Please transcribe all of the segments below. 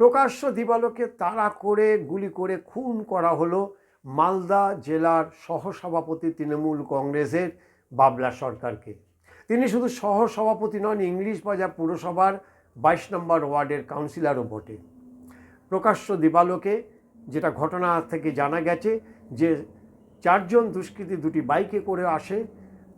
প্রকাশ্য দিবালোকে তাড়া করে গুলি করে খুন করা হলো মালদা জেলার সহসভাপতি তৃণমূল কংগ্রেসের বাবলা সরকারকে। তিনি শুধু সহসভাপতি নন, ইংলিশ বাজার পুরসভার বাইশ নম্বর ওয়ার্ডের কাউন্সিলরও বটে। প্রকাশ্য দিবালোকে যেটা ঘটনা থেকে জানা গেছে যে চারজন দুষ্কৃতী দুটি বাইকে করে আসে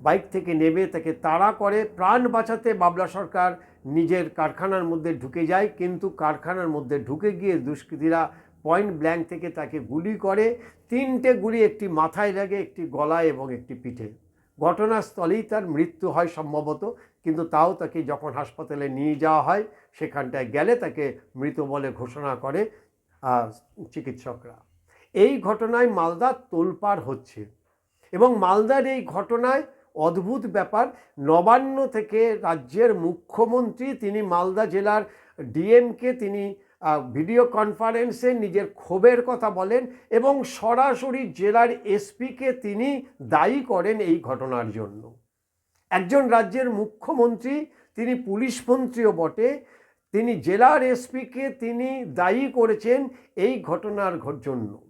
বাইক থেকে নেমে তাকে তাড়া করে, প্রাণ বাঁচাতে বাবলা সরকার নিজের কারখানার মধ্যে ঢুকে যায়। কিন্তু কারখানার মধ্যে ঢুকে গিয়ে দুষ্কৃতীরা পয়েন্ট ব্ল্যাঙ্ক থেকে তাকে গুলি করে। তিনটে গুলি একটি মাথায় লাগে, একটি গলায় এবং একটি পিঠে। ঘটনাস্থলেই তার মৃত্যু হয় সম্ভবত। কিন্তু তাও তাকে যখন হাসপাতালে নিয়ে যাওয়া হয়, সেখানটায় গেলে তাকে মৃত বলে ঘোষণা করে চিকিৎসকরা। এই ঘটনায় মালদা তোলপাড় হচ্ছে। এবং মালদার এই ঘটনায় অদ্ভুত ব্যাপার। নবান্ন থেকে রাজ্যের মুখ্যমন্ত্রী তিনি মালদা জেলার ডিএমকে তিনি ভিডিও কনফারেন্সে নিজের ক্ষোভের কথা বলেন এবং সরাসরি জেলার এসপিকে তিনি দায়ী করেন এই ঘটনার জন্য। একজন রাজ্যের মুখ্যমন্ত্রী, তিনি পুলিশ মন্ত্রীও বটে। তিনি জেলার এসপিকে তিনি দায়ী করেছেন এই ঘটনার জন্য।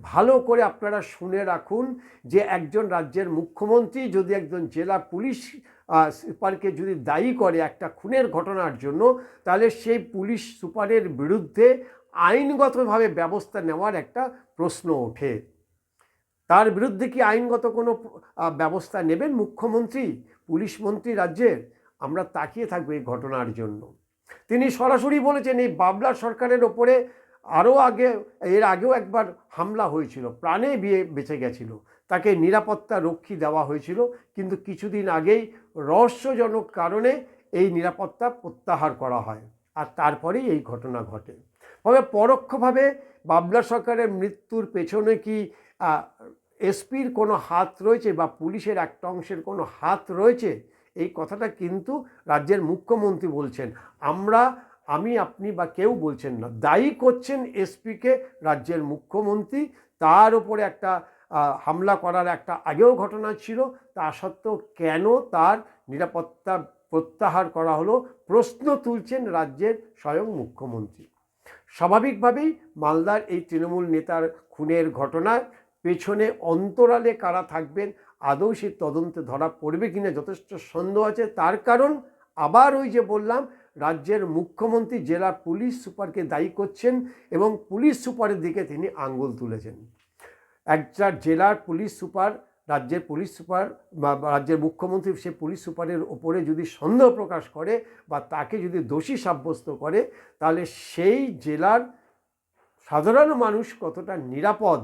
ভালো করে আপনারা শুনে রাখুন যে একজন রাজ্যের মুখ্যমন্ত্রী যদি একজন জেলা পুলিশ সুপারকে যদি দায়ী করে একটা খুনের ঘটনার জন্য, তাহলে সেই পুলিশ সুপারের বিরুদ্ধে আইনগতভাবে ব্যবস্থা নেওয়ার একটা প্রশ্ন ওঠে। তার বিরুদ্ধে কি আইনগত কোনো ব্যবস্থা নেবেন মুখ্যমন্ত্রী, পুলিশ মন্ত্রী রাজ্যের? আমরা তাকিয়ে থাকব এই ঘটনার জন্য। তিনি সরাসরি বলেছেন, এই বাবলা সরকারের ওপরে আরও আগে, এর আগেও একবার হামলা হয়েছিল, প্রাণে বিয়ে বেঁচে গেছিল। তাকে নিরাপত্তা রক্ষী দেওয়া হয়েছিল, কিন্তু কিছুদিন আগেই রহস্যজনক কারণে এই নিরাপত্তা প্রত্যাহার করা হয় আর তারপরেই এই ঘটনা ঘটে। তবে পরোক্ষভাবে বাবলা সরকারের মৃত্যুর পেছনে কি এসপির কোনো হাত রয়েছে বা পুলিশের একটা অংশের কোনো হাত রয়েছে? এই কথাটা কিন্তু রাজ্যের মুখ্যমন্ত্রী বলছেন। আমরা আমি, আপনি বা কেউ বলছেন না। দায়ী করছেন এসপিকে রাজ্যের মুখ্যমন্ত্রী। তার উপরে একটা হামলা করার একটা আগেও ঘটনা ছিল। তা সত্ত্বেও কেন তার নিরাপত্তা প্রত্যাহার করা হলো? প্রশ্ন তুলছেন রাজ্যের স্বয়ং মুখ্যমন্ত্রী। স্বাভাবিকভাবেই মালদার এই তৃণমূল নেতার খুনের ঘটনার পেছনে অন্তরালে কারা থাকবেন, আদৌ সে তদন্তে ধরা পড়বে কিনা যথেষ্ট সন্দেহ আছে। তার কারণ আবার ওই যে বললাম রাজ্যের মুখ্যমন্ত্রী, জেলা পুলিশ সুপারকে দায়ী করছেন এবং পুলিশ সুপারের দিকে তিনি আঙ্গুল তুলেছেন। একটা জেলার পুলিশ সুপার, রাজ্যের পুলিশ সুপার বা রাজ্যের মুখ্যমন্ত্রী সে পুলিশ সুপারের ওপরে যদি সন্দেহ প্রকাশ করে বা তাকে যদি দোষী সাব্যস্ত করে, তাহলে সেই জেলার সাধারণ মানুষ কতটা নিরাপদ,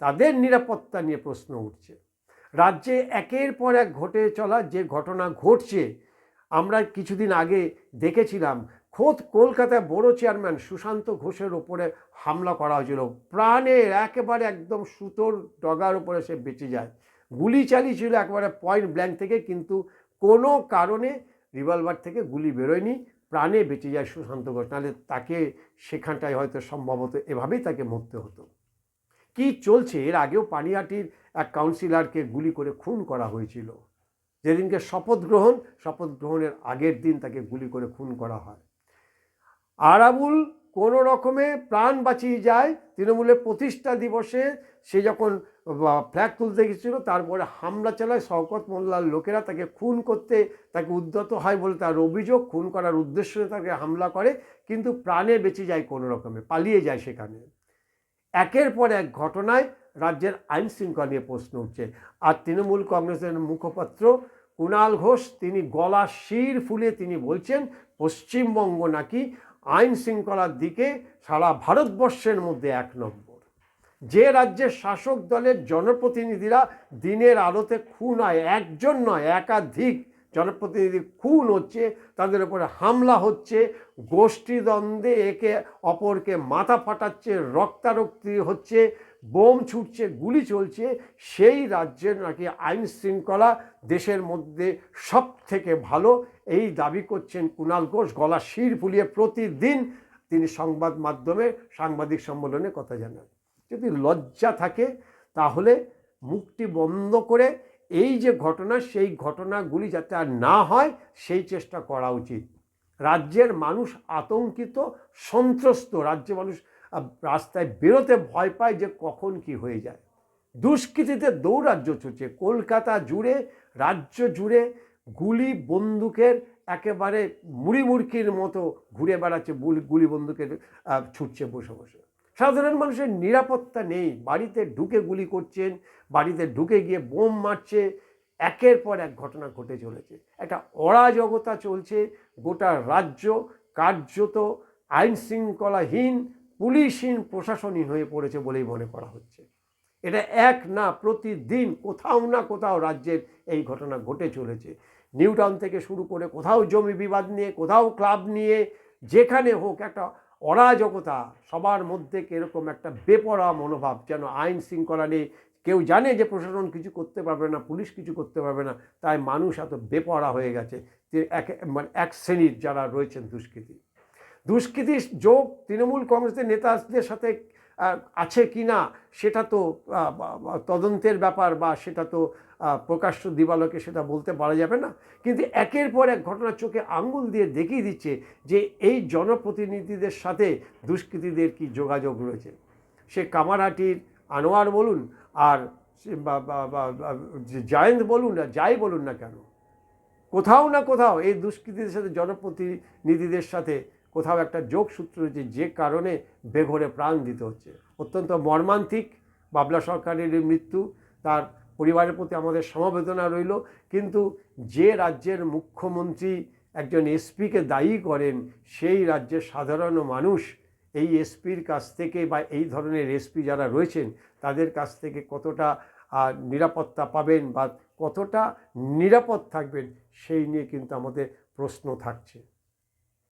তাদের নিরাপত্তা নিয়ে প্রশ্ন উঠছে। রাজ্যে একের পর এক ঘটে চলা যে ঘটনা ঘটছে আমরা কিছুদিন আগে দেখেছিলাম, খোদ কলকাতায় বড় চেয়ারম্যান সুশান্ত ঘোষের ওপরে হামলা করা হয়েছিল। প্রাণে একেবারে একদম সুতোর ডগার উপরে সে বেঁচে যায়। গুলি চালিয়েছিল একেবারে পয়েন্ট ব্ল্যাঙ্ক থেকে, কিন্তু কোনো কারণে রিভলভার থেকে গুলি বেরোয়নি। প্রাণে বেঁচে যায় সুশান্ত ঘোষ। নাহলে তাকে সেখানটায় হয়তো সম্ভবত এভাবেই তাকে মরতে হতো। কি চলছে? এর আগেও পানিহাটির এক কাউন্সিলরকে গুলি করে খুন করা হয়েছিল। যেদিনকে শপথ গ্রহণ, শপথ গ্রহণের আগের দিন তাকে গুলি করে খুন করা হয়। আরাবুল কোনো রকমে প্রাণ বাঁচিয়ে যায়। তৃণমূলের প্রতিষ্ঠা দিবসে সে যখন ফ্ল্যাগ তুলতে গেছিল, তারপরে হামলা চালায়, শওকত মোল্লার লোকেরা তাকে খুন করতে, তাকে উদ্যত হয় বলে তার অভিযোগ, খুন করার উদ্দেশ্যে তাকে হামলা করে, কিন্তু প্রাণে বেঁচে যায় কোনো রকমে, পালিয়ে যায় সেখানে। একের পর এক ঘটনায় রাজ্যের আইন শৃঙ্খলা নিয়ে প্রশ্ন উঠছে। আর তৃণমূল কংগ্রেসের মুখপাত্র কুণাল ঘোষ, তিনি গলা শির ফুলে তিনি বলছেন, পশ্চিমবঙ্গ নাকি আইন শৃঙ্খলার দিকে সারা ভারতবর্ষের মধ্যে এক নম্বর। যে রাজ্যের শাসক দলের জনপ্রতিনিধিরা দিনের আলোতে খুন হয়, একজন নয়, একাধিক জনপ্রতিনিধি খুন হচ্ছে, তাদের উপরে হামলা হচ্ছে, গোষ্ঠীদ্বন্দ্বে একে অপরকে মাথা ফাটাচ্ছে, রক্তারক্তি হচ্ছে বোম ছুটছে, গুলি চলছে, সেই রাজ্যের নাকি আইন শৃঙ্খলা দেশের মধ্যে সব থেকে ভালো। এই দাবি করছেন কুণাল ঘোষ, গলা শির ফুলিয়ে প্রতিদিন তিনি সংবাদ মাধ্যমে সাংবাদিক সম্মেলনে কথা জানান। যদি লজ্জা থাকে, তাহলে মুখটি বন্ধ করে এই যে ঘটনা, সেই ঘটনাগুলি যাতে আর না হয়, সেই চেষ্টা করা উচিত। রাজ্যের মানুষ আতঙ্কিত, সন্ত্রস্ত, রাজ্যের মানুষ রাস্তায় বেরোতে ভয় পায় যে কখন কি হয়ে যায়। দুষ্কৃতীতে দৌরাজ্য চলছে। কলকাতা জুড়ে, রাজ্য জুড়ে গুলি বন্দুকের একেবারে মুড়ি মুড়কির মতো ঘুরে বেড়াচ্ছে গুলি বন্দুকের ছুটছে বসে বসে। সাধারণ মানুষের নিরাপত্তা নেই। বাড়িতে ঢুকে গুলি করছেন, বাড়িতে ঢুকে গিয়ে বোম মারছে। একের পর এক ঘটনা ঘটে চলেছে। একটা অরাজকতা চলছে। গোটা রাজ্য কার্যত আইন শৃঙ্খলাহীন পুলিশহীন প্রশাসনহীন হয়ে পড়েছে বলেই মনে করা হচ্ছে। এটা এক না, প্রতিদিন কোথাও না কোথাও রাজ্যের এই ঘটনা ঘটে চলেছে। নিউটাউন থেকে শুরু করে কোথাও জমি বিবাদ নিয়ে, কোথাও ক্লাব নিয়ে, যেখানে হোক একটা অরাজকতা, সবার মধ্যে এরকম একটা বেপরা মনোভাব, যেন আইন শৃঙ্খলা নেই। কেউ জানে যে প্রশাসন কিছু করতে পারবে না, পুলিশ কিছু করতে পারবে না, তাই মানুষ এত বেপরা হয়ে গেছে এক মানে এক শ্রেণির যারা রয়েছেন দুষ্কৃতী। দুষ্কৃতির যোগ তৃণমূল কংগ্রেসের নেতাদের সাথে আছে কি না সেটা তো তদন্তের ব্যাপার বা সেটা তো প্রকাশ্য দিবালোকে সেটা বলতে পারা যাবে না। কিন্তু একের পর এক ঘটনা চোখে আঙ্গুল দিয়ে দেখিয়ে দিচ্ছে যে এই জনপ্রতিনিধিদের সাথে দুষ্কৃতীদের কি যোগাযোগ রয়েছে। সে কামারহাটির আনোয়ার বলুন আর জায়েন্ট বলুন আর যাই বলুন না কেন? কোথাও না কোথাও এই দুষ্কৃতীদের সাথে জনপ্রতিনিধিদের সাথে কোথাও একটা যোগসূত্র রয়েছে, যে কারণে বেঘরে প্রাণ দিতে হচ্ছে। অত্যন্ত মর্মান্তিক। বাবলা সরকারের মৃত্যু, তার পরিবারের প্রতি আমাদের সমবেদনা রইল। কিন্তু যে রাজ্যের মুখ্যমন্ত্রী একজন এসপিকে দায়ী করেন, সেই রাজ্যের সাধারণ মানুষ এই এসপির কাছ থেকে বা এই ধরনের এসপি যারা রয়েছেন, তাদের কাছ থেকে কতটা নিরাপত্তা পাবেন বা কতটা নিরাপদ থাকবেন, সেই নিয়ে কিন্তু আমাদের প্রশ্ন থাকছে।